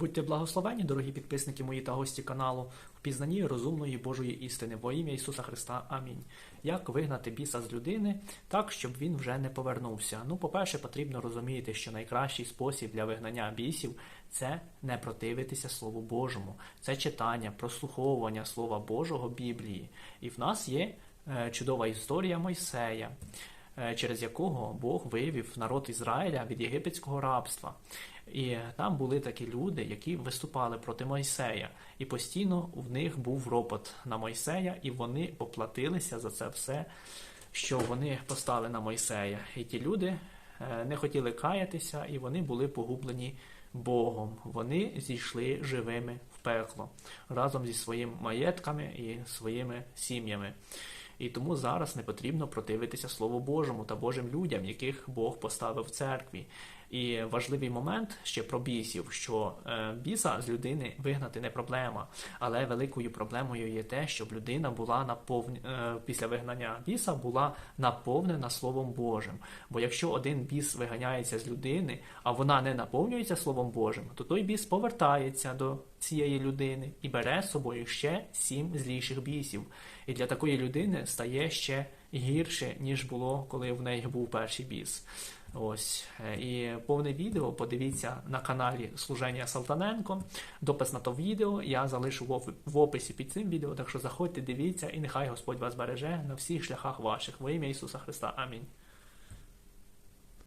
Будьте благословені, дорогі підписники мої та гості каналу, в пізнанні розумної Божої істини во ім'я Ісуса Христа. Амінь. Як вигнати біса з людини так, щоб він вже не повернувся? Ну, по-перше, потрібно розуміти, що найкращий спосіб для вигнання бісів це не противитися Слову Божому, це читання, прослуховування Слова Божого Біблії. І в нас є е, чудова історія Мойсея. Е, Через якого Бог вивів народ Ізраїля від єгипетського рабства. І там були такі люди, які виступали проти Мойсея, і постійно в них був ропот на Мойсея, і вони поплатилися за це все, що вони постали на Мойсея. І ті люди е, не хотіли каятися, і вони були погублені Богом. Вони зійшли живими в пекло разом зі своїми маєтками і своїми сім'ями. І тому зараз не потрібно противитися Слову Божому та Божим людям, яких Бог поставив в церкві. І важливий момент ще про бісів, що е, біса з людини вигнати не проблема, але великою проблемою є те, щоб людина була наповн... е, після вигнання біса була наповнена Словом Божим. Бо якщо один біс виганяється з людини, а вона не наповнюється Словом Божим, то той біс повертається до цієї людини і бере з собою ще сім зліших бісів. І для такої людини стає ще гірше, ніж було, коли в неї був перший біс. Ось Е, і повне відео подивіться на каналі Служення Салтаненко. Допис на то відео я залишу в описі під цим відео. Так що заходьте, дивіться, і нехай Господь вас береже на всіх шляхах ваших. Во ім'я Ісуса Христа. Амінь.